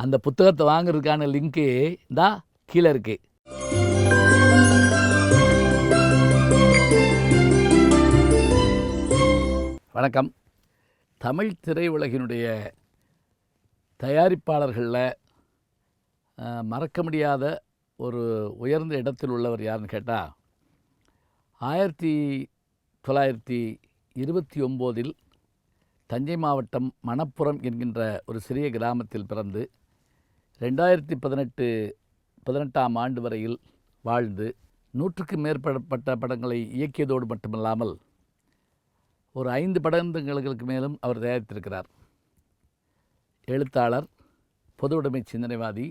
அந்த புத்தகத்தை வாங்குறதுக்கான லிங்க்கு தான் கீழே இருக்குது வணக்கம். தமிழ் திரையுலகினுடைய தயாரிப்பாளர்களில் மறக்க முடியாத ஒரு உயர்ந்த இடத்தில் உள்ளவர் யாருன்னு கேட்டால் ஆயிரத்தி தொள்ளாயிரத்தி இருபத்தி ஒம்போதில் தஞ்சை மாவட்டம் மணப்புரம் என்கின்ற ஒரு சிறிய கிராமத்தில் பிறந்து ரெண்டாயிரத்தி பதினெட்டு பதினெட்டாம் ஆண்டு வரையில் வாழ்ந்து நூற்றுக்கு மேற்பட்ட படங்களை இயக்கியதோடு மட்டுமல்லாமல் ஒரு ஐந்து படங்களுக்கு மேலும் அவர் தயாரித்திருக்கிறார். எழுத்தாளர் பொது உடைமை சிந்தனைவாதி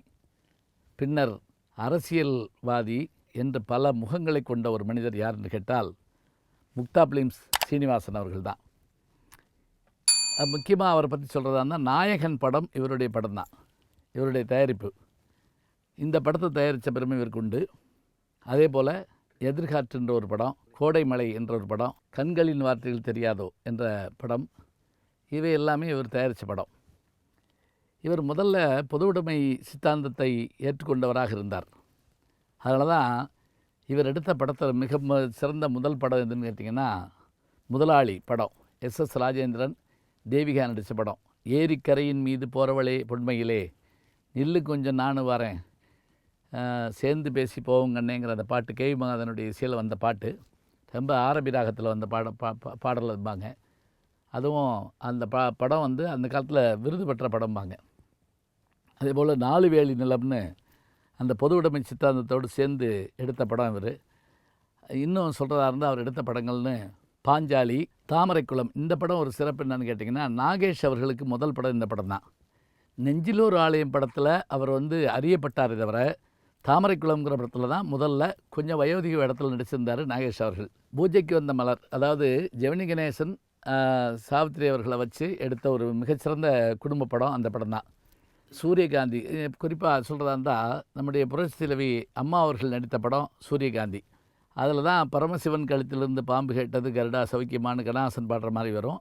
பின்னர் அரசியல்வாதி என்று பல முகங்களை கொண்ட ஒரு மனிதர் யாருன்னு கேட்டால் முக்தா பிலிம்ஸ் சீனிவாசன் அவர்கள்தான். முக்கியமாக அவரை பற்றி சொல்கிறதா இருந்தால் நாயகன் படம் இவருடைய படம் தான் இவருடைய தயாரிப்பு. இந்த படத்தை தயாரித்த பெருமை இவருக்கு உண்டு. அதே போல் எதிர்காற்றுன்ற ஒரு படம் கோடைமலை என்ற ஒரு படம் கண்களின் வார்த்தைகள் தெரியாதோ என்ற படம் இவை எல்லாமே இவர் தயாரித்த படம். இவர் முதல்ல பொதுவுடைமை சித்தாந்தத்தை ஏற்றுக்கொண்டவராக இருந்தார். அதனால தான் இவர் எடுத்த படத்தில் மிக ம- சிறந்த முதல் படம் எதுன்னு கேட்டிங்கன்னா முதலாளி படம் எஸ் எஸ் ராஜேந்திரன் தேவிகா நடித்த படம். ஏரிக்கரையின் மீது போகிறவளே பொன்மையிலே நில்லு கொஞ்சம் நானும் வரேன். சேர்ந்து பேசி போவோங்கண்ணேங்கிற அந்த பாட்டு கேவி மகாதனுடைய இசையில் வந்த பாட்டு. ரொம்ப ஆரபி ராகத்தில் வந்த பாட பா பா- பாடல் இருப்பாங்க அதுவும் அந்த ப படம் வந்து அந்த காலத்தில் விருது பெற்ற படம்பாங்க. அதே போல் நாலு வேலி நிலம்னு அந்த பொது உடைமை சித்தாந்தத்தோடு சேர்ந்து எடுத்த படம் இவர். இன்னும் சொல்கிறதா இருந்தால் அவர் எடுத்த படங்கள்னு பாஞ்சாலி தாமரைக்குளம் இந்த படம் ஒரு சிறப்பு என்னன்னு கேட்டிங்கன்னா நாகேஷ் அவர்களுக்கு முதல் படம் இந்த படம் தான் நெஞ்சிலூர் ஆலயம் படத்தில் அவர் வந்து அறியப்பட்டார் தவிர தாமரைக்குளம்ங்கிற படத்தில் தான் முதல்ல கொஞ்சம் வயோதிக இடத்துல நடிச்சிருந்தார் நாகேஷ் அவர்கள். பூஜைக்கு வந்த மலர் அதாவது ஜெமினி கணேசன் சாவித்ரி சாவித்திரி அவர்களை வச்சு எடுத்த ஒரு மிகச்சிறந்த குடும்ப படம் அந்த படம் தான். சூரியகாந்தி குறிப்பாக சொல்கிறதா இருந்தால் நம்முடைய புரட்சி தலைவி அம்மா அவர்கள் நடித்த படம் சூரியகாந்தி. அதில் தான் பரமசிவன் கழுத்திலிருந்து பாம்பு கேட்டது கருடா சௌக்கியமானு கணாசன் பாடுற மாதிரி வரும்.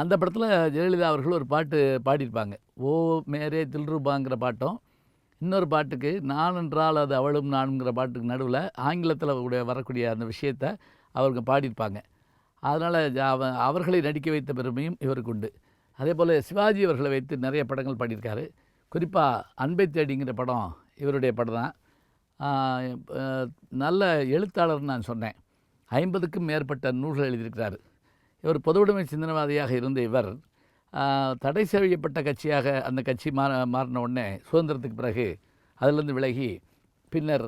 அந்த படத்தில் ஜெயலலிதா அவர்கள் ஒரு பாட்டு பாடியிருப்பாங்க. ஓ மேரே தில்ரூபாங்கிற பாட்டும் இன்னொரு பாட்டுக்கு நான் என்றால் அது அவளும் நானுங்கிற பாட்டுக்கு நடுவில் ஆங்கிலத்தில் கூட வரக்கூடிய அந்த விஷயத்தை அவருக்கு பாடியிருப்பாங்க. அதனால் அவ அவர்களை நடிக்க வைத்த பெருமையும் இவருக்கு உண்டு. அதே போல் சிவாஜி அவர்களை வைத்து நிறைய படங்கள் பாடியிருக்காரு. குறிப்பாக அன்பை தேடிங்கிற படம் இவருடைய படம் தான். நல்ல எழுத்தாளர்னு நான் சொன்னேன். ஐம்பதுக்கும் மேற்பட்ட நூல்கள் எழுதியிருக்கிறாரு. இவர் பொதுவுடைமை சிந்தனவாதியாக இருந்த இவர் தடை செய்யப்பட்ட கட்சியாக அந்த கட்சி மா மாறின உடனே சுதந்திரத்துக்கு பிறகு அதிலிருந்து விலகி பின்னர்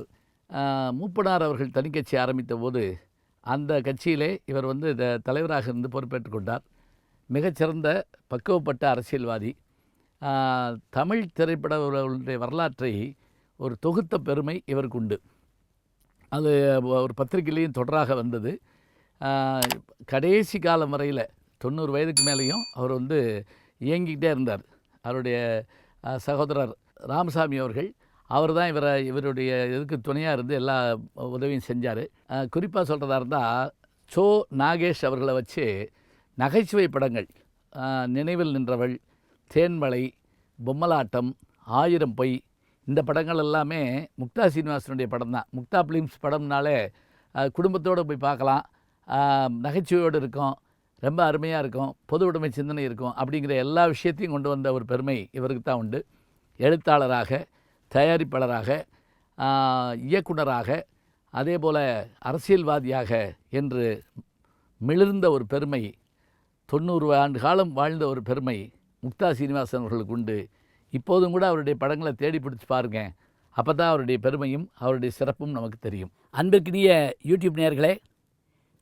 மூப்பனார் அவர்கள் தனிக்கட்சி ஆரம்பித்த போது அந்த கட்சியிலே இவர் வந்து இந்த தலைவராக இருந்து பொறுப்பேற்றுக் கொண்டார். மிகச்சிறந்த பக்குவப்பட்ட அரசியல்வாதி. தமிழ் திரைப்படங்களுடைய வரலாற்றை ஒரு தொகுத்த பெருமை இவருக்கு உண்டு. அது ஒரு பத்திரிகையிலையும் தொடராக வந்தது. கடைசி காலம் வரையில் தொண்ணூறு வயதுக்கு மேலேயும் அவர் வந்து இயங்கிக்கிட்டே இருந்தார். அவருடைய சகோதரர் ராமசாமி அவர்கள் அவர் தான் இவரை இவருடைய இதுக்கு துணையாக இருந்து எல்லா உதவியும் செஞ்சார். குறிப்பாக சொல்கிறதா இருந்தால் சோ நாகேஷ் அவர்களை வச்சு நகைச்சுவை படங்கள் நினைவில் நின்றவள் தேன்மலை பொம்மலாட்டம் ஆயிரம் பொய் இந்த படங்கள் எல்லாமே முக்தா சீனிவாசனுடைய படம் தான் முக்தா ஃபிலிம்ஸ் படம்னாலே குடும்பத்தோடு போய் பார்க்கலாம். நகைச்சுவையோடு இருக்கும் ரொம்ப அருமையாக இருக்கும் பொது உடைமை சிந்தனை இருக்கும் அப்படிங்கிற எல்லா விஷயத்தையும் கொண்டு வந்த ஒரு பெருமை இவருக்கு தான் உண்டு. எழுத்தாளராக தயாரிப்பாளராக இயக்குனராக அதே போல் அரசியல்வாதியாக என்று மிளிர்ந்த ஒரு பெருமை தொண்ணூறு ஆண்டு காலம் வாழ்ந்த ஒரு பெருமை முக்தா சீனிவாசன் அவர்களுக்கு உண்டு. இப்போதும் கூட அவருடைய படங்களை தேடி பிடிச்சி பாருங்க. அப்போ தான் அவருடைய பெருமையும் அவருடைய சிறப்பும் நமக்கு தெரியும். அன்பிற்கினிய யூடியூப் நேயர்களே